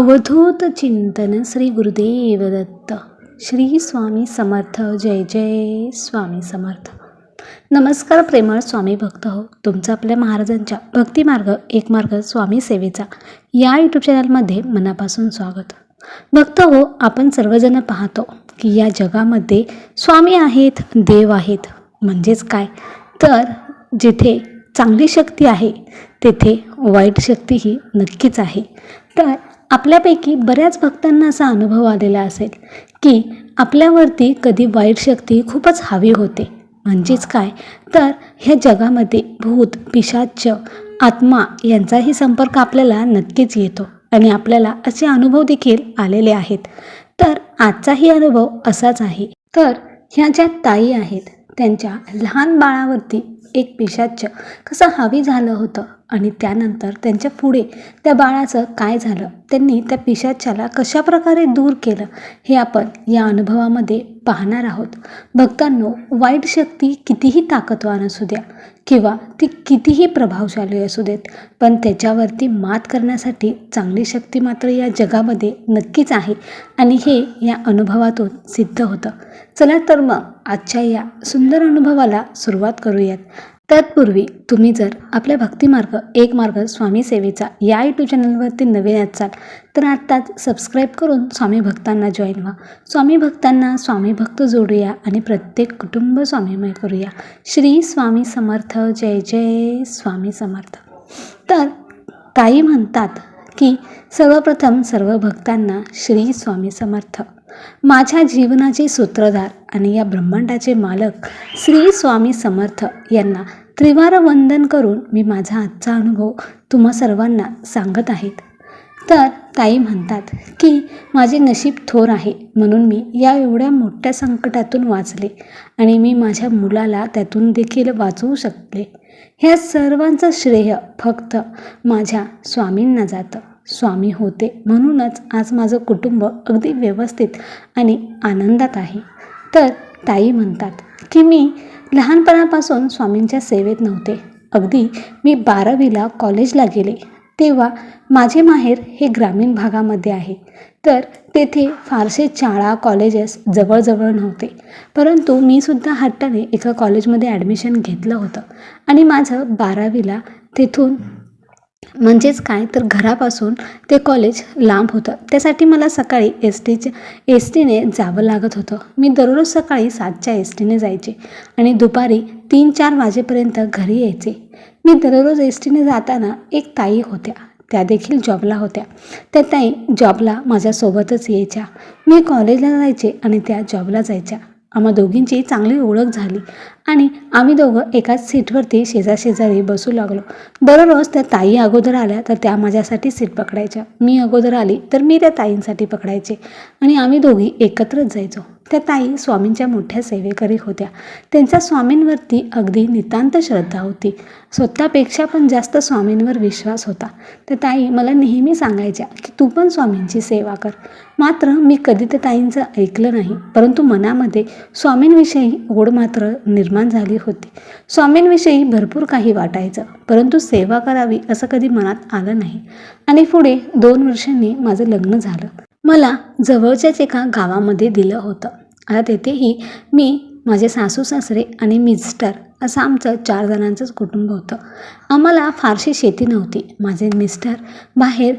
अवधूत चिंतन श्री गुरुदेव दत्त श्री स्वामी समर्थ. जय जय स्वामी समर्थ. नमस्कार प्रेमळ स्वामी भक्त हो. तुमचं आपल्या महाराजांच्या भक्तिमार्ग एक मार्ग स्वामी सेवेचा या यूट्यूब चॅनलमध्ये मनापासून स्वागत. भक्त हो आपण सर्वजण पाहतो की या जगामध्ये स्वामी आहेत देव आहेत. म्हणजेच काय? तर जिथे चांगली शक्ती आहे तेथे वाईट शक्तीही नक्कीच आहे. तर आपल्यापैकी बऱ्याच भक्तांना असा अनुभव आलेला असेल की आपल्यावरती कधी वाईट शक्ती खूपच हवी होते. म्हणजेच काय? तर ह्या जगामध्ये भूत पिशाच आत्मा यांचाही संपर्क आपल्याला नक्कीच येतो आणि आपल्याला असे अनुभव देखील आलेले आहेत. तर आजचाही अनुभव असाच आहे. तर ह्या ज्या ताई आहेत त्यांच्या लहान बाळावरती एक पिशाच कसं हावी झालं होतं? आणि त्यानंतर त्यांच्या पुढे त्या बाळाचं काय झालं? त्यांनी त्या पिशाच्याला कशाप्रकारे दूर केलं? हे आपण या अनुभवामध्ये पाहणार आहोत. भक्तांनो वाईट शक्ती कितीही ताकदवान असू द्या किंवा ती कितीही प्रभावशाली असू देत पण त्याच्यावरती मात करण्यासाठी चांगली शक्ती मात्र या जगामध्ये नक्कीच आहे आणि हे या अनुभवातून सिद्ध होतं. चला तर मग आजच्या या सुंदर अनुभवाला सुरुवात करूयात. तत्पूर्वी तुम्ही जर आपल्या भक्तिमार्ग एक मार्ग स्वामी सेवेचा या यूट्यूब चॅनलवरती नवीन असाल तर आत्ताच सबस्क्राईब करून स्वामी भक्तांना जॉईन व्हा. स्वामी भक्तांना स्वामी भक्त जोडूया आणि प्रत्येक कुटुंब स्वामीमय करूया. श्री स्वामी समर्थ जय जय स्वामी समर्थ. तर काही म्हणतात की सर्वप्रथम सर्व भक्तांना श्री स्वामी समर्थ. माझ्या जीवनाचे सूत्रधार आणि या ब्रह्मांडाचे मालक श्री स्वामी समर्थ यांना त्रिवार वंदन करून मी माझा आजचा अनुभव तुम्हा सर्वांना सांगत आहेत. तर ताई म्हणतात की माझे नशीब थोर आहे म्हणून मी या एवढ्या मोठ्या संकटातून वाचले आणि मी माझ्या मुलाला त्यातून देखील वाचवू शकले ह्या सर्वांचं श्रेय फक्त माझ्या स्वामींना जातं. स्वामी होते. म्हणूनच आज माझं कुटुंब अगदी व्यवस्थित आणि आनंदात आहे. तर ताई म्हणतात की मी लहानपणापासून स्वामींच्या सेवेत नव्हते. अगदी मी बारावीला कॉलेजला गेले. तेव्हा माझे माहेर हे ग्रामीण भागामध्ये आहे. तर तेथे फारसे शाळा कॉलेजेस जवळजवळ नव्हते. परंतु मी सुद्धा हट्टाने एका कॉलेजमध्ये ॲडमिशन घेतलं होतं. आणि माझं बारावीला तेथून म्हणजेच काय? तर घरापासून ते कॉलेज लांब होतं. त्यासाठी मला सकाळी एस टीचे एस टीने जावं लागत होतं. मी दररोज सकाळी सातच्या एस टीने जायचे आणि दुपारी तीन चार वाजेपर्यंत घरी यायचे. मी दररोज एस टीने जाताना एक ताई होत्या. त्या देखील जॉबला होत्या. त्या ताई जॉबला माझ्यासोबतच यायच्या. मी कॉलेजला जायचे आणि त्या जॉबला जायच्या. आम्हा दोघींची चांगली ओळख झाली आणि आम्ही दोघं एकाच सीटवरती शेजाशेजारी बसू लागलो. दररोज त्या ताई अगोदर आल्या तर त्या माझ्यासाठी सीट पकडायच्या. मी अगोदर आली तर मी त्या ताईंसाठी पकडायचे आणि आम्ही दोघी एकत्रच जायचो. त्या ताई स्वामींच्या मोठ्या सेवेकरी होत्या. त्यांच्या स्वामींवरती अगदी नितांत श्रद्धा होती. स्वतःपेक्षा पण जास्त स्वामींवर विश्वास होता. त्या ताई मला नेहमी सांगायच्या की तू पण स्वामींची सेवा कर. मात्र मी कधी त्या ताईंचं ऐकलं नाही परंतु मनामध्ये स्वामींविषयी ओढ मात्र निर्माण झाली होती. स्वामींविषयी भरपूर काही वाटायचं परंतु सेवा करावी असं कधी मनात आलं नाही. आणि पुढे दोन वर्षांनी माझं लग्न झालं. मला जवळच्याच एका गावामध्ये दिलं होतं. आता तेथेही मी माझे सासू सासरे आणि मिस्टर असं आमचं चार जणांचंच कुटुंब होतं. आम्हाला फारशी शेती नव्हती. माझे मिस्टर बाहेर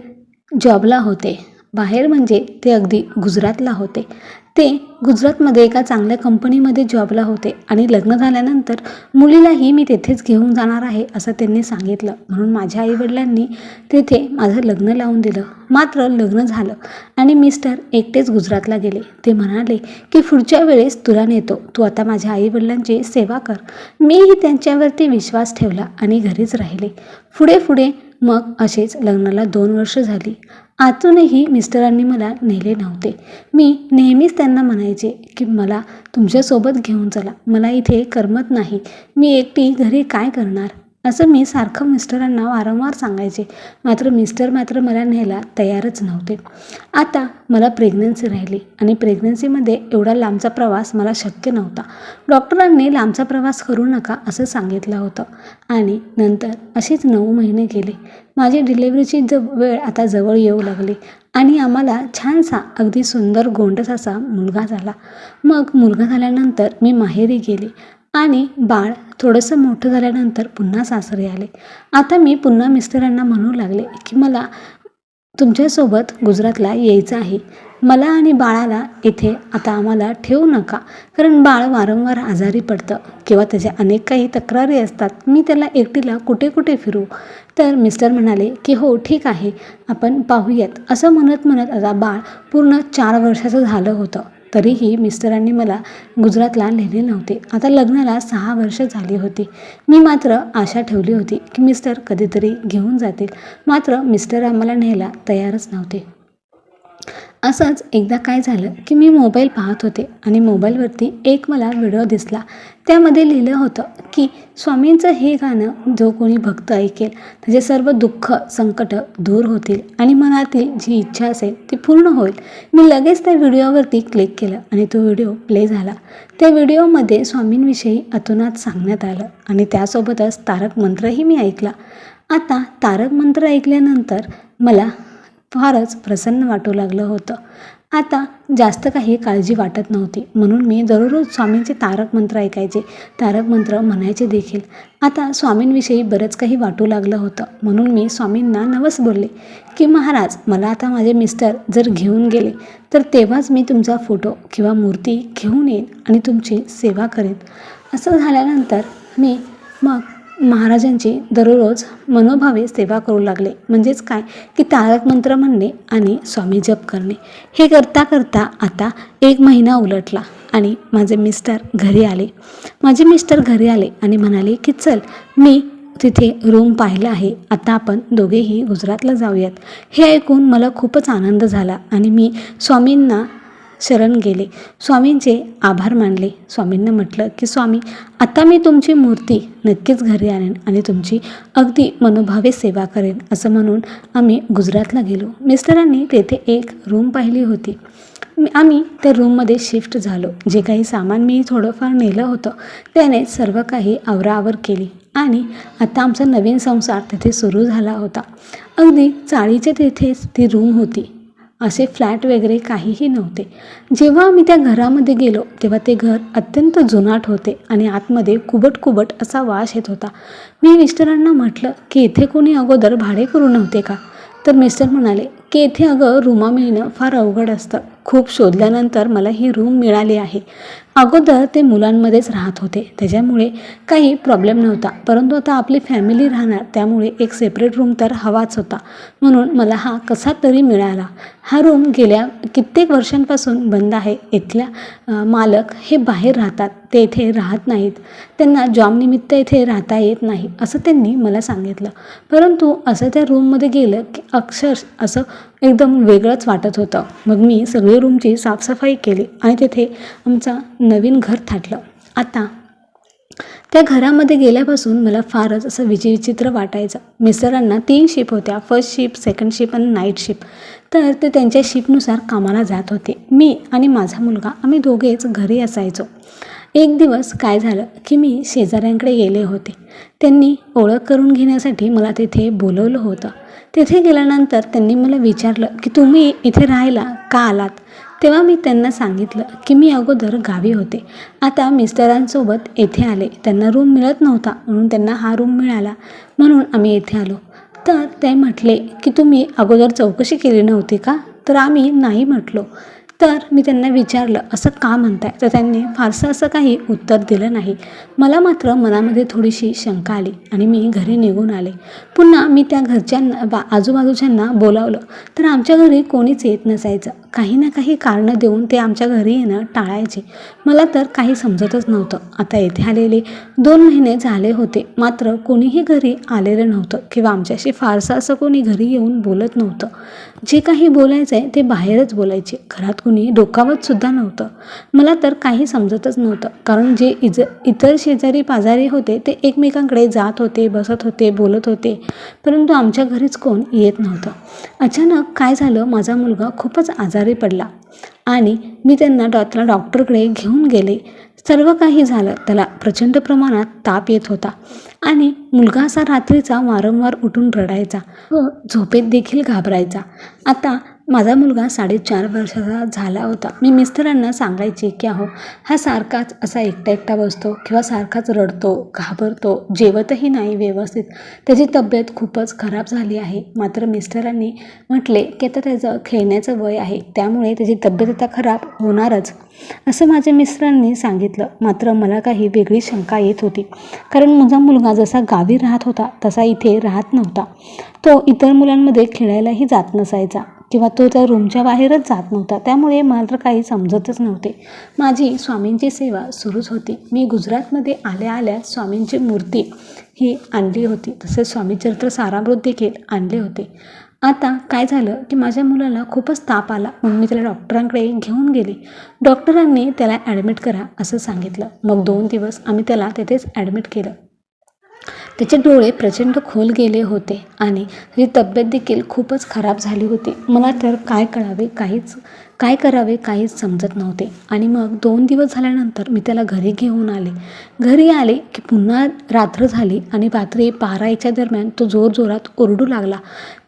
जॉबला होते. बाहेर म्हणजे ते अगदी गुजरातला होते. ते गुजरातमध्ये एका चांगल्या कंपनीमध्ये जॉबला होते आणि लग्न झाल्यानंतर मुलीलाही मी तेथेच घेऊन जाणार आहे असं त्यांनी सांगितलं. म्हणून माझ्या आईवडिलांनी तेथे माझं लग्न लावून दिलं. मात्र लग्न झालं आणि मिस्टर एकटेच गुजरातला गेले. ते म्हणाले की पुढच्या वेळेस तुला नेतो. तू आता माझ्या आईवडिलांची सेवा कर. मीही त्यांच्यावरती विश्वास ठेवला आणि घरीच राहिले. पुढे पुढे मग असेच लग्नाला दोन वर्ष झाली. आतूनही मिस्टरांनी मला नेले नव्हते. मी नेहमीच त्यांना म्हणायचे की मला तुमच्यासोबत घेऊन चला. मला इथे करमत नाही. मी एकटी घरी काय करणार? असं मी सारखं मिस्टरांना वारंवार सांगायचे. मात्र मिस्टर मात्र मला न्यायला तयारच नव्हते. आता मला प्रेग्नन्सी राहिली आणि प्रेग्नन्सीमध्ये एवढा लांबचा प्रवास मला शक्य नव्हता. डॉक्टरांनी लांबचा प्रवास करू नका असं सांगितलं होतं. आणि नंतर अशीच नऊ महिने गेले. माझी डिलेवरीची ज वेळ आता जवळ येऊ लागली आणि आम्हाला छानसा अगदी सुंदर गोंडस असा मुलगा झाला. मग मुलगा झाल्यानंतर मी माहेरी गेली. आणि बाळ थोडंसं मोठं झाल्यानंतर पुन्हा सासरे आले. आता मी पुन्हा मिस्टरांना म्हणू लागले की मला तुमच्यासोबत गुजरातला यायचं आहे. मला आणि बाळाला इथे आता आम्हाला ठेवू नका कारण बाळ वारंवार आजारी पडतं किंवा त्याच्या अनेक काही तक्रारी असतात. मी त्याला एकटीला कुठे कुठे फिरू? तर मिस्टर म्हणाले की हो ठीक आहे आपण पाहूयात. असं म्हणत म्हणत आता बाळ पूर्ण चार वर्षाचं झालं होतं. तरीही मिस्टरांनी मला गुजरातला नेले नव्हते. आता लग्नाला सहा वर्ष झाली होती. मी मात्र आशा ठेवली होती की मिस्टर कधीतरी घेऊन जातील. मात्र मिस्टर आम्हाला न्यायला तयारच नव्हते. असंच एकदा काय झालं की मी मोबाईल पाहत होते आणि मोबाईलवरती एक मला व्हिडिओ दिसला. त्यामध्ये लिहिलं होतं की स्वामींचं हे गाणं जो कोणी भक्त ऐकेल त्याचे सर्व दुःख संकट दूर होतील आणि मनातील जी इच्छा असेल ती पूर्ण होईल. मी लगेच त्या व्हिडिओवरती क्लिक केलं आणि तो व्हिडिओ प्ले झाला. त्या व्हिडिओमध्ये स्वामींविषयी अतोनात सांगण्यात आलं आणि त्यासोबतच तारक मंत्रही मी ऐकला. आता तारक मंत्र ऐकल्यानंतर मला फारच प्रसन्न वाटू लागलं होतं. आता जास्त काही काळजी वाटत नव्हती. म्हणून मी दररोज स्वामींचे तारक मंत्र ऐकायचे. तारक मंत्र म्हणायचे देखील. आता स्वामींविषयी बरंच काही वाटू लागलं होतं. म्हणून मी स्वामींना नवस बोलले की महाराज मला आता माझे मिस्टर जर घेऊन गेले तर तेव्हाच मी तुमचा फोटो किंवा मूर्ती घेऊन येईन आणि तुमची सेवा करेन. असं झाल्यानंतर मी मग महाराजांची दररोज मनोभावे सेवा करू लागले. म्हणजेच काय? की तारक मंत्र म्हणणे आणि स्वामी जप करणे. हे करता करता आता एक महिना उलटला आणि माझे मिस्टर घरी आले. माझे मिस्टर घरी आले आणि म्हणाले की चल मी तिथे रूम पाहिलं आहे. आता आपण दोघेही गुजरातला जाऊयात. हे ऐकून मला खूपच आनंद झाला आणि मी स्वामींना शरण गेले. स्वामींचे आभार मानले. स्वामींना म्हटलं की स्वामी आता मी तुमची मूर्ती नक्कीच घरी आणेन आणि तुमची अगदी मनोभावे सेवा करेन असं म्हणून आम्ही गुजरातला गेलो. मिस्टरांनी तेथे एक रूम पाहिली होती. आम्ही त्या रूममध्ये शिफ्ट झालो. जे काही सामान मी थोडंफार नेलं होतं त्याने सर्व काही आवराआवर केली आणि आता आमचा नवीन संसार तिथे सुरू झाला होता. अगदी चाळीच्या तिथेच ती रूम होती. असे फ्लॅट वगैरे काहीही नव्हते. जेव्हा आम्ही त्या घरामध्ये गेलो तेव्हा ते घर अत्यंत जुनाट होते आणि आतमध्ये कुबट कुबट असा वास येत होता. मी मिस्टरांना म्हटलं की इथे कोणी अगोदर भाडे करू नव्हते का? तर मिस्टर म्हणाले की इथे अगं रूमा मिळणं फार अवघड असतं. खूप शोधल्यानंतर मला ही रूम मिळाली आहे. अगोदर ते मुलांमध्येच राहत होते. त्याच्यामुळे काही प्रॉब्लेम नव्हता. परंतु आता आपली फॅमिली राहणार त्यामुळे एक सेपरेट रूम तर हवाच होता. म्हणून मला हा कसा तरी मिळाला. हा रूम गेल्या कित्येक वर्षांपासून बंद आहे. इथल्या मालक हे बाहेर राहतात. ते इथे राहत नाहीत. त्यांना जॉबनिमित्त इथे राहता येत नाही असं त्यांनी मला सांगितलं. परंतु असं त्या रूममध्ये गेलं की अक्षर असं एकदम वेगळंच वाटत होतं. मग मी सगळं रूमची साफसफाई केली आणि तिथे आमचा नवीन घर थाटलं. आता त्या घरामध्ये गेल्यापासून मला फारच असं विचित्र वाटायचं. मिस्टरांना तीन शिप होत्या फर्स्ट शिप सेकंड शिप आणि नाईट शिप तर ते त्यांच्या शिपनुसार कामाला जात होते. मी आणि माझा मुलगा आम्ही दोघेच घरी असायचो. एक दिवस काय झालं की मी शेजाऱ्यांकडे गेले होते. त्यांनी ओळख करून घेण्यासाठी मला तिथे बोलवलं होतं. तिथे गेल्यानंतर त्यांनी मला विचारलं की तुम्ही इथे राहायला का आलात? तेव्हा मी त्यांना सांगितलं की मी अगोदर गावी होते. आता मिस्टरांसोबत येथे आले. त्यांना रूम मिळत नव्हता म्हणून त्यांना हा रूम मिळाला. म्हणून आम्ही येथे आलो. तर ते म्हटले की तुम्ही अगोदर चौकशी केली नव्हती का? तर आम्ही नाही म्हटलो. तर मी त्यांना विचारलं असं का म्हणताय? तर त्यांनी फारसं असं काही उत्तर दिलं नाही. मला मात्र मनामध्ये थोडीशी शंका आली आणि मी घरी निघून आले. पुन्हा मी त्या घरच्यांना बा आजूबाजूच्यांना बोलावलं तर आमच्या घरी कोणीच येत नसायचं. काही ना काही कारणं देऊन ते आमच्या घरी येणं टाळायचे. मला तर काही समजतच नव्हतं. आता येथे आलेले दोन महिने झाले होते. मात्र कोणीही घरी आलेलं नव्हतं किंवा आमच्याशी फारसं असं कोणी घरी येऊन बोलत नव्हतं. जे काही बोलायचं आहे ते बाहेरच बोलायचे. घरात कुणी डोकावतसुद्धा नव्हतं. मला तर काही समजतच नव्हतं. कारण जे इज इतर शेजारी पाजारी होते ते एकमेकांकडे जात होते बसत होते बोलत होते. परंतु आमच्या घरीच कोण येत नव्हतं. अचानक काय झालं माझा मुलगा खूपच आजारी पडला. आणि मी त्यांना डॉ त्याला डॉक्टरकडे घेऊन गेले. सर्व काही झालं. त्याला प्रचंड प्रमाणात ताप येत होता आणि मुलगा असा रात्रीचा वारंवार उठून रडायचा व झोपेत देखील घाबरायचा. आता माझा मुलगा साडेचार वर्षाचा झाला होता. मी मिस्टरांना सांगायचे की अहो हा सारखाच असा एकटा एकटा बसतो किंवा सारखाच रडतो घाबरतो जेवतही नाही व्यवस्थित. त्याची तब्येत खूपच खराब झाली आहे. मात्र मिस्टरांनी म्हटले की आता त्याचं खेळण्याचं वय आहे. त्यामुळे त्याची तब्येत आता खराब होणारच. असं माझ्या मिस्टरांनी सांगितलं. मात्र मला काही वेगळी शंका येत होती. कारण माझा मुलगा जसा गावी राहत होता तसा इथे राहत नव्हता. तो इतर मुलांमध्ये खेळायलाही जात नसायचा. किंवा तो त्या रूमच्या बाहेरच जात नव्हता. त्यामुळे मला तर काही समजतच नव्हते. माझी स्वामींची सेवा सुरूच होती. मी गुजरातमध्ये आल्या आल्या स्वामींची मूर्ती ही आणली होती. तसेच स्वामीचरित्र सारामृत देखील आणले होते. आता काय झालं की माझ्या मुलाला खूपच ताप आला. म्हणून मी त्याला डॉक्टरांकडे घेऊन गेले. डॉक्टरांनी त्याला ॲडमिट करा असं सांगितलं. मग दोन दिवस आम्ही त्याला तेथेच ॲडमिट केलं. त्याचे डोळे प्रचंड खोल गेले होते आणि त्याची तब्येत देखील खूपच खराब झाली होती. मला तर काय कळावे काहीच काय करावे काहीच समजत नव्हते. आणि मग दोन दिवस झाल्यानंतर मी त्याला घरी घेऊन आले. घरी आले की पुन्हा रात्र झाली आणि रात्री बाराच्या दरम्यान तो जोरजोरात ओरडू लागला.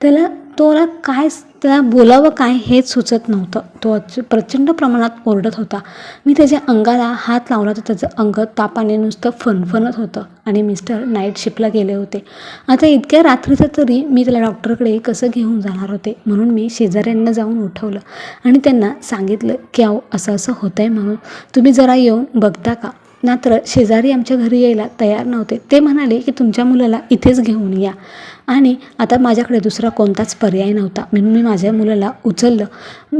त्याला तोला काय त्याला बोलावं काय हेच सुचत नव्हतं. तो अच प्रचंड प्रमाणात ओरडत होता. मी त्याच्या अंगाला हात लावला तर त्याचं अंग तापाने नुसतं फणफणत होतं आणि मिस्टर नाईट शिपला गेले होते. आता इतक्या रात्रीचं तरी मी त्याला डॉक्टरकडे कसं घेऊन जाणार होते म्हणून मी शेजाऱ्यांना जाऊन उठवलं आणि त्यांना सांगितलं की अहो असं असं होतं आहे म्हणून. तुम्ही जरा येऊन बघता का? मात्र शेजारी आमच्या घरी यायला तयार नव्हते. ते म्हणाले की तुमच्या मुलाला इथेच घेऊन या. आणि आता माझ्याकडे दुसरा कोणताच पर्याय नव्हता. म्हणून मी माझ्या मुलाला उचललं.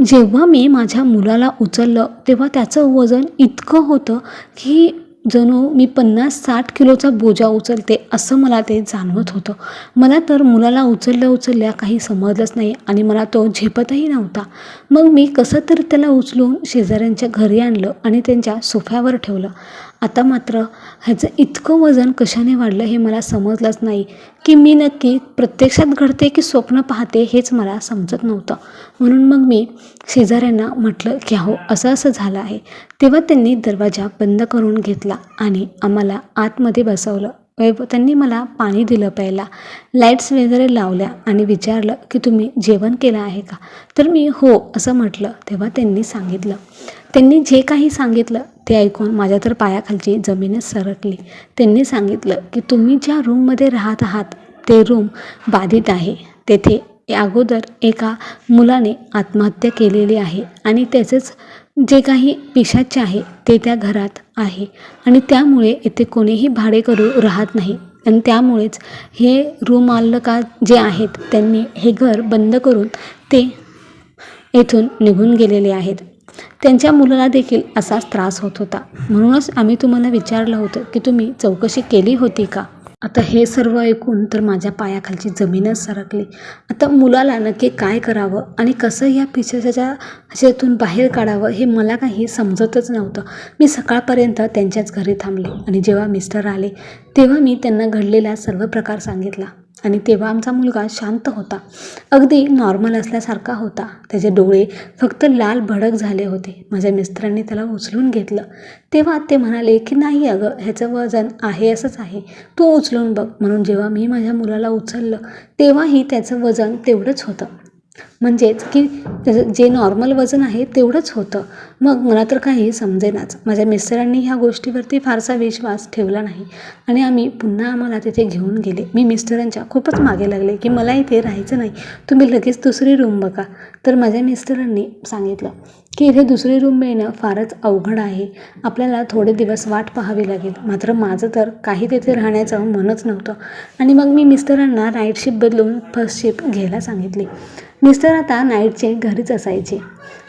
जेव्हा मी माझ्या मुलाला उचललं तेव्हा त्याचं वजन इतकं होतं की जणू मी पन्नास साठ किलोचा बोजा उचलते असं मला ते जाणवत होतं. मला तर मुलाला उचलल्या उचलल्या काही समजलंच नाही आणि मला तो झेपतही नव्हता. मग मी कसं तरी त्याला उचलून शेजाऱ्यांच्या घरी आणलं आणि त्यांच्या सोफ्यावर ठेवलं. आता मात्र ह्याचं इतकं वजन कशाने वाढलं हे मला समजलंच नाही. की मी नक्की प्रत्यक्षात घडते की स्वप्न पाहते हेच मला समजत नव्हतं. म्हणून मग मी शेजाऱ्यांना म्हटलं की हो असं असं झालं आहे. तेव्हा त्यांनी दरवाजा बंद करून घेतला. आणि आम्हाला आतमध्ये बसवलं. त्यांनी मला पाणी दिलं प्यायला. लाईट्स वगैरे लावल्या आणि विचारलं की तुम्ही जेवण केलं आहे का? तर मी हो असं म्हटलं. तेव्हा त्यांनी सांगितलं. त्यांनी जे काही सांगितलं ते ऐकून माझ्या तर पायाखालची जमीनच सरकली. त्यांनी सांगितलं की तुम्ही ज्या रूममध्ये राहत आहात ते रूम बाधित आहे. तेथे अगोदर एका मुलाने आत्महत्या केलेली आहे आणि त्याचंच जे काही पिशाचे आहे ते त्या घरात आहे. आणि त्यामुळे येथे कोणीही भाडेकरू राहत नाही. आणि त्यामुळेच हे रूम मालका जे आहेत त्यांनी हे घर बंद करून ते येथून निघून गेलेले आहेत. त्यांच्या मुलाला देखील असाच त्रास होत होता. म्हणूनच आम्ही तुम्हाला विचारलं होतं की तुम्ही चौकशी केली होती का? आता हे सर्व ऐकून तर माझ्या पायाखालची जमीनच सरकली. आता मुलाला नक्की काय करावं आणि कसं या पिशाच्या ह्याच्यातून बाहेर काढावं हे मला काही समजतच नव्हतं. मी सकाळपर्यंत त्यांच्याच घरी थांबले आणि जेव्हा मिस्टर आले तेव्हा मी त्यांना घडलेला सर्व प्रकार सांगितला. आणि तेव्हा आमचा मुलगा शांत होता. अगदी नॉर्मल असल्यासारखा होता. त्याचे डोळे फक्त लाल भडक झाले होते. माझ्या मिस्टरांनी त्याला उचलून घेतलं. तेव्हा ते म्हणाले की नाही अगं ह्याचं वजन आहे असंच आहे. तू उचलून बघ. म्हणून जेव्हा मी माझ्या मुलाला उचललं तेव्हाही त्याचं वजन तेवढंच होतं. म्हणजेच की त्याचं जे नॉर्मल वजन आहे तेवढंच होतं. मग मला तर काही समजेनाच. माझ्या मिस्टरांनी ह्या गोष्टीवरती फारसा विश्वास ठेवला नाही. आणि आम्ही पुन्हा आम्हाला तिथे घेऊन गेले. मी मिस्टरांच्या खूपच मागे लागले की मला इथे राहायचं नाही. तुम्ही लगेच दुसरी रूम बघा. तर माझ्या मिस्टरांनी सांगितलं की इथे दुसरी रूम मिळणं फारच अवघड आहे. आपल्याला थोडे दिवस वाट पाहावी लागेल. मात्र माझं तर काही तिथे राहण्याचं मनच नव्हतं. आणि मग मी मिस्टरांना नाईट शिफ्ट बदलून फर्स्ट शिफ्ट घ्यायला सांगितली. मिस्टर मिस्टर आता नाईटचे घरीच असायचे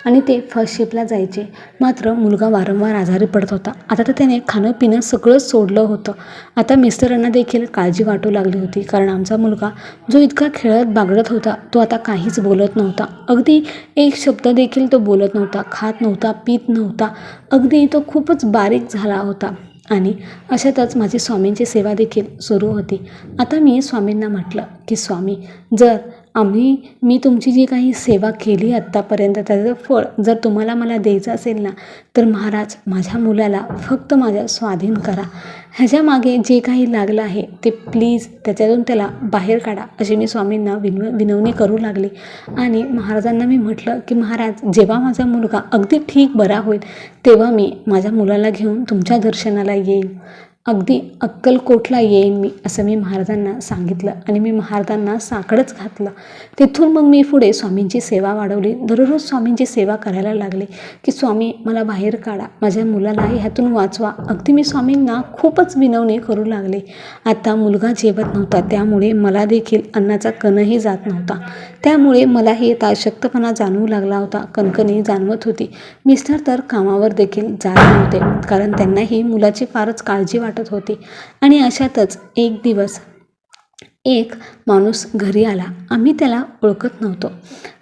आणि ते फर्स्ट शिफ्टला जायचे. मात्र मुलगा वारंवार आजारी पडत होता. आता तर त्याने खाणं पिणं सगळंच सोडलं होतं. आता मिस्टरांना देखील काळजी वाटू लागली होती. कारण आमचा मुलगा जो इतका खेळत बागडत होता तो आता काहीच बोलत नव्हता. अगदी एक शब्द देखील तो बोलत नव्हता. खात नव्हता पित नव्हता. अगदी तो खूपच बारीक झाला होता. आणि अशातच माझी स्वामींची सेवा देखील सुरू होती. आता मी स्वामींना म्हटलं की स्वामी जर आम्ही मी तुमची जी काही सेवा केली आत्तापर्यंत त्याचं फळ जर तुम्हाला मला द्यायचं असेल ना तर महाराज माझ्या मुलाला फक्त माझ्या स्वाधीन करा. ह्याच्या मागे जे काही लागलं आहे ते प्लीज त्याच्यातून त्याला बाहेर काढा अशी मी स्वामींना विनव विनवणी करू लागली. आणि महाराजांना मी म्हटलं की महाराज जेव्हा माझा मुलगा अगदी ठीक बरा होईल तेव्हा मी माझ्या मुलाला घेऊन तुमच्या दर्शनाला येईल अगदी अक्कलकोटला येईन मी असं मी महाराजांना सांगितलं आणि मी महाराजांना साकडंच घातलं. तिथून मग मी पुढे स्वामींची सेवा वाढवली. दररोज स्वामींची सेवा करायला लागले की स्वामी मला बाहेर काढा माझ्या मुलाला ह्यातून वाचवा. अगदी मी स्वामींना खूपच विनवणी करू लागले. आता मुलगा जेवत नव्हता त्यामुळे मला देखील अन्नाचा कणही जात नव्हता. त्यामुळे मलाही आता अशक्तपणा जाणवू लागला होता कणकणी जाणवत होती. मिस्टर तर कामावर देखील जात नव्हते कारण त्यांनाही मुलाची फारच काळजी वाटत होती. आणि अशातच एक दिवस एक माणूस घरी आला. आम्ही त्याला ओळखत नव्हतो.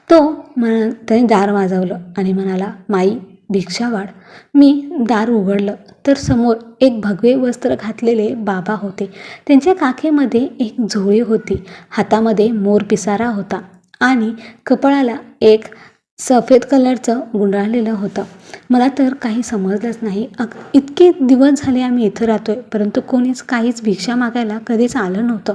तो म्हणा त्याने दार वाजवलं आणि म्हणाला माई भिक्षा वाढ. मी दार उघडलं. तर समोर एक भगवे वस्त्र घातलेले बाबा होते. त्यांच्या काखेमध्ये एक झोळी होती. हातामध्ये मोर पिसारा होता. आणि कपाळाला एक सफेद कलरचं गुंडाळलेलं होतं. मला तर काही समजलंच नाही. अग इतके दिवस झाले आम्ही इथं राहतो आहे परंतु कोणीच काहीच भिक्षा मागायला कधीच आलं नव्हतं.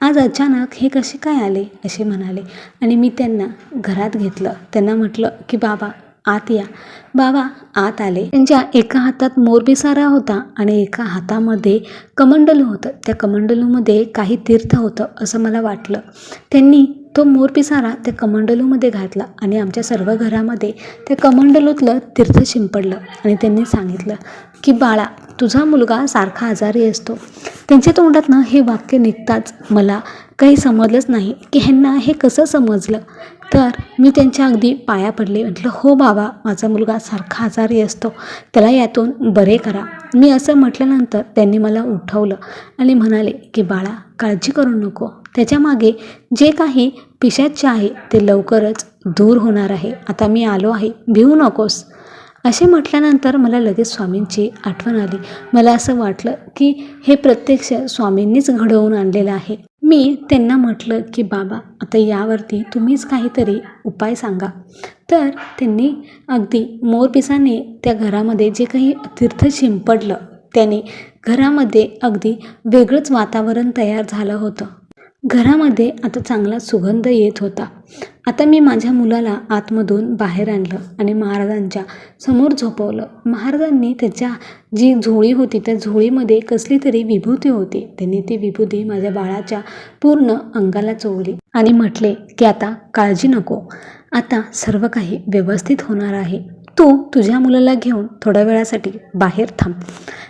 आज अचानक हे कसे काय आले? असे म्हणाले. आणि मी त्यांना घरात घेतलं. त्यांना म्हटलं की बाबा आत या. बाबा आत आले. त्यांच्या एका हातात मोरबिसारा होता आणि एका हातामध्ये कमंडलू होतं. त्या कमंडलूमध्ये काही तीर्थ होतं असं मला वाटलं. त्यांनी तो मोर पिसारा त्या कमंडलूमध्ये घातला आणि आमच्या सर्व घरामध्ये त्या कमंडलूतलं तीर्थ शिंपडलं आणि त्यांनी सांगितलं की बाळा तुझा मुलगा सारखा आजारी असतो. त्यांच्या तोंडातनं हे वाक्य निघताच मला काही समजलंच नाही की ह्यांना हे कसं समजलं. तर मी त्यांच्या अगदी पाया पडले. म्हटलं हो बाबा माझा मुलगा सारखा आजारी असतो. त्याला यातून बरे करा. मी असं म्हटल्यानंतर त्यांनी मला उठवलं आणि म्हणाले की बाळा काळजी करू नको. त्याच्यामागे जे काही पिशाच्य आहे ते लवकरच दूर होणार आहे. आता मी आलो आहे. भिवू नकोस. असे म्हटल्यानंतर मला लगेच स्वामींची आठवण आली. मला असं वाटलं की हे प्रत्यक्ष स्वामींनीच घडवून आणलेलं आहे. मी त्यांना म्हटलं की बाबा आता यावरती तुम्हीच काहीतरी उपाय सांगा. तर त्यांनी अगदी मोरपिसाने त्या घरामध्ये जे काही तीर्थ शिंपडलं त्याने घरामध्ये अगदी वेगळंच वातावरण तयार झालं होतं. घरामध्ये आता चांगला सुगंध येत होता. आता मी माझ्या मुलाला आतमधून बाहेर आणलं आणि महाराजांच्या समोर झोपवलं. महाराजांनी त्याच्या जी झोळी होती त्या झोळीमध्ये कसली तरी विभूती होती. त्यांनी ती विभूती माझ्या बाळाच्या पूर्ण अंगाला चोळली आणि म्हटले की आता काळजी नको. आता सर्व काही व्यवस्थित होणार आहे. तू तुझ्या मुलाला घेऊन थोड्या वेळासाठी बाहेर थांब.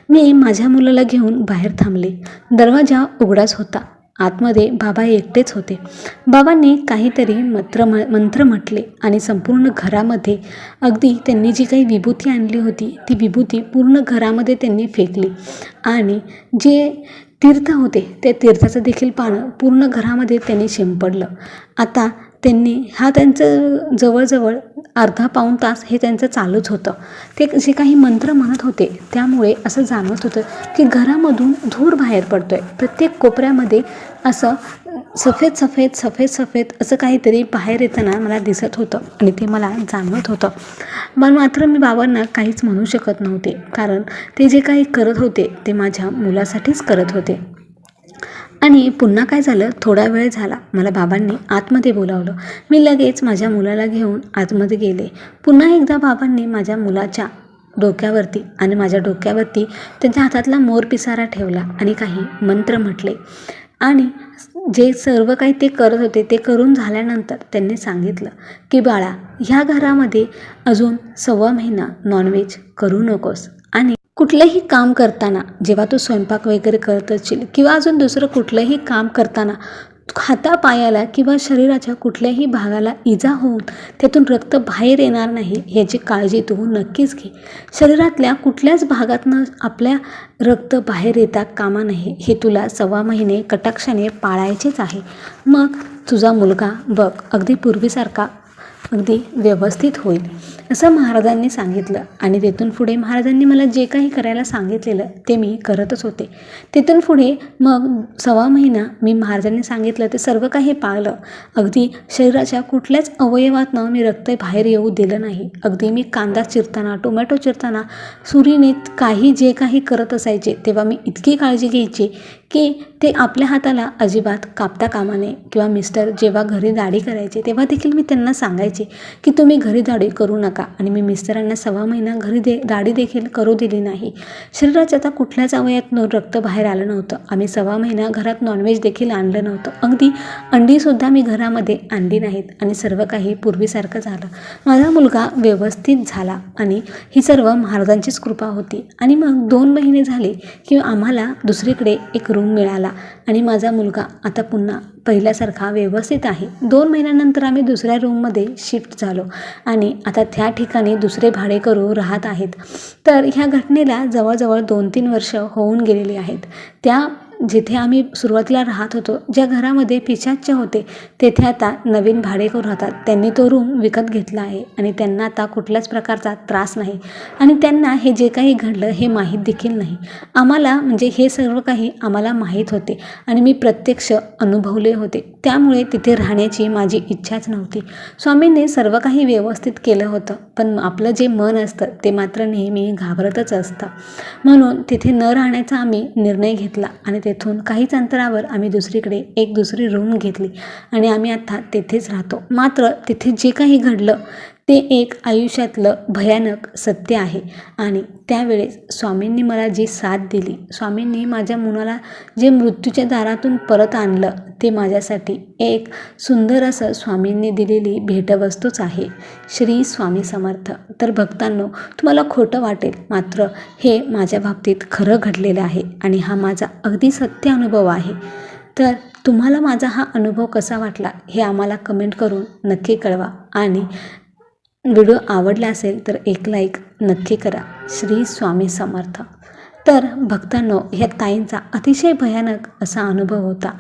मी माझ्या मुलाला घेऊन बाहेर थांबले. दरवाजा उघडाच होता. आतमध्ये बाबा एकटेच होते. बाबांनी काहीतरी मंत्र म मंत्र म्हटले आणि संपूर्ण घरामध्ये अगदी त्यांनी जी काही विभूती आणली होती ती विभूती पूर्ण घरामध्ये त्यांनी फेकली. आणि जे तीर्थ होते त्या तीर्थाचं देखील पानं पूर्ण घरामध्ये त्यांनी शिंपडलं. आता त्यांनी हा त्यांचं जवळजवळ अर्धा पाऊण तास हे त्यांचं चालूच होतं. ते जे काही मंत्र म्हणत होते त्यामुळे असं जाणवत होतं की घरामधून धूर बाहेर पडतो आहे प्रत्येक कोपऱ्यामध्ये असं सफेद सफेद सफेद सफेद असं काहीतरी बाहेर येताना मला दिसत होतं आणि ते मला जाणवत होतं. पण मात्र मी बाबांना काहीच म्हणू शकत नव्हते कारण ते जे काही करत होते ते माझ्या मुलासाठीच करत होते. आणि पुन्हा काय झालं? थोडा वेळ झाला. मला बाबांनी आतमध्ये बोलावलं. मी लगेच माझ्या मुलाला घेऊन आतमध्ये गेले. पुन्हा एकदा बाबांनी माझ्या मुलाच्या डोक्यावरती आणि माझ्या डोक्यावरती त्यांच्या हातातला मोर पिसारा ठेवला आणि काही मंत्र म्हटले. आणि जे सर्व काही ते करत होते ते करून झाल्यानंतर त्यांनी सांगितलं की बाळा ह्या घरामध्ये अजून सव्वा महिना नॉनव्हेज करू नकोस. कुठलंही काम करताना जेव्हा तू स्वयंपाक वगैरे करत असशील किंवा अजून दुसरं कुठलंही काम करताना हातापायाला किंवा शरीराच्या कुठल्याही भागाला इजा होऊन त्यातून रक्त बाहेर येणार नाही ह्याची काळजी तू नक्कीच घे. शरीरातल्या कुठल्याच भागातनं आपल्या रक्त बाहेर येता कामा नये हे तुला सव्वा महिने कटाक्षाने पाळायचेच आहे. मग तुझा मुलगा बघ अगदी पूर्वीसारखा अगदी व्यवस्थित होईल असं महाराजांनी सांगितलं. आणि तिथून पुढे महाराजांनी मला जे काही करायला सांगितलेलं ते मी करतच होते. तिथून पुढे मग सव्वा महिना मी महाराजांनी सांगितलं ते सर्व काही पाळलं. अगदी शरीराच्या कुठल्याच अवयवातनं मी रक्त बाहेर येऊ दिलं नाही. अगदी मी कांदा चिरताना टोमॅटो चिरताना सुरीने काही जे काही करत असायचे तेव्हा मी इतकी काळजी घ्यायची की ते आपल्या हाताला अजिबात कापता कामा नये. किंवा मिस्टर जेव्हा घरी दाढी करायचे तेव्हा देखील मी त्यांना सांगायचे. की तुम्ही घरी दाढी करू नका. आणि मी मिस्टरांना सव्वा महिना घरी दे दाढी देखील करू दिली नाही. शरीराच्या आता कुठल्याच अवयात रक्त बाहेर आलं नव्हतं. आम्ही सव्वा महिना घरात नॉनव्हेज देखील आणलं नव्हतं. अगदी अंडीसुद्धा मी घरामध्ये आणली नाहीत. आणि सर्व काही पूर्वीसारखं झालं. माझा मुलगा व्यवस्थित झाला आणि ही सर्व महाराजांचीच कृपा होती. आणि मग दोन महिने झाले की आम्हाला दुसरीकडे एक रूम मिळाला. आणि माझा मुलगा आता पुन्हा पहिल्यासारखा व्यवस्थित आहे. दोन महिन्यानंतर आम्ही दुसऱ्या रूममध्ये शिफ्ट झालो आणि आता त्या ठिकाणी दुसरे भाडेकरू राहत आहेत. तर ह्या घटनेला जवळजवळ दोन तीन वर्ष होऊन गेलेली आहेत. त्या जिथे आम्ही सुरुवातीला राहत होतो ज्या घरामध्ये पिशाच्य होते तेथे आता नवीन भाडेकरू राहतात. त्यांनी तो रूम विकत घेतला आहे आणि त्यांना आता कुठल्याच प्रकारचा त्रास नाही. आणि त्यांना हे जे काही घडलं हे माहीत देखील नाही. आम्हाला म्हणजे हे सर्व काही आम्हाला माहीत होते आणि मी प्रत्यक्ष अनुभवले होते. त्यामुळे तिथे राहण्याची माझी इच्छाच नव्हती. स्वामींनी सर्व काही व्यवस्थित केलं होतं पण आपलं जे मन असतं ते मात्र नेहमी घाबरतच असतं. म्हणून तिथे न राहण्याचा आम्ही निर्णय घेतला आणि तेथून काहीच अंतरावर आम्ही दुसरीकडे एक दुसरी रूम घेतली आणि आम्ही आता तेथेच राहतो. मात्र तिथे जे काही घडलं ते एक आयुष्यातलं भयानक सत्य आहे. आणि त्यावेळेस स्वामींनी मला जी साथ दिली स्वामींनी माझ्या मुलाला जे मृत्यूच्या दारातून परत आणलं ते माझ्यासाठी एक सुंदर असं स्वामींनी दिलेली भेटवस्तूच आहे. श्री स्वामी समर्थ. तर भक्तांनो तुम्हाला खोटं वाटेल मात्र हे माझ्या बाबतीत खरं घडलेलं आहे आणि हा माझा अगदी सत्य अनुभव आहे. तर तुम्हाला माझा हा अनुभव कसा वाटला हे आम्हाला कमेंट करून नक्की कळवा आणि व्हिडिओ आवडला असेल तर एक लाईक नक्की करा. श्री स्वामी समर्थ. तर भक्तांनो ह्या ताईंचा अतिशय भयानक असा अनुभव होता.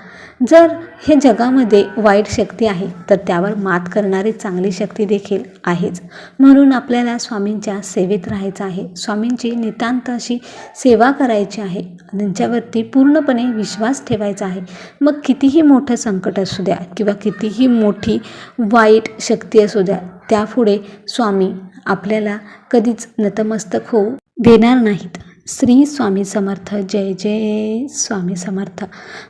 जर हे जगामध्ये वाईट शक्ती आहे तर त्यावर मात करणारी चांगली शक्ती देखील आहेच. म्हणून आपल्याला स्वामींच्या सेवेत राहायचं आहे. स्वामींची नितांत अशी सेवा करायची आहे. त्यांच्यावरती पूर्णपणे विश्वास ठेवायचा आहे. मग कितीही मोठं संकट असू द्या किंवा कितीही मोठी वाईट शक्ती असू द्या त्यापुढे स्वामी आपल्याला कधीच नतमस्तक होऊ देणार नाहीत. श्री स्वामी समर्थ. जय जय स्वामी समर्थ.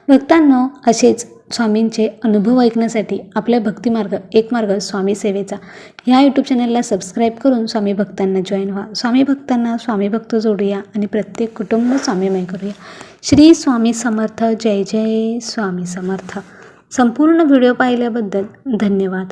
भक्तांनो असेच स्वामींचे अनुभव ऐकण्यासाठी आपल्या भक्तिमार्ग एक मार्ग स्वामी सेवेचा ह्या यूट्यूब चॅनलला सबस्क्राईब करून स्वामी भक्तांना जॉईन व्हा. स्वामी भक्तांना स्वामी भक्त जोडूया आणि प्रत्येक कुटुंब स्वामीमय करूया. श्री स्वामी समर्थ. जय जय स्वामी समर्थ. संपूर्ण व्हिडिओ पाहिल्याबद्दल धन्यवाद.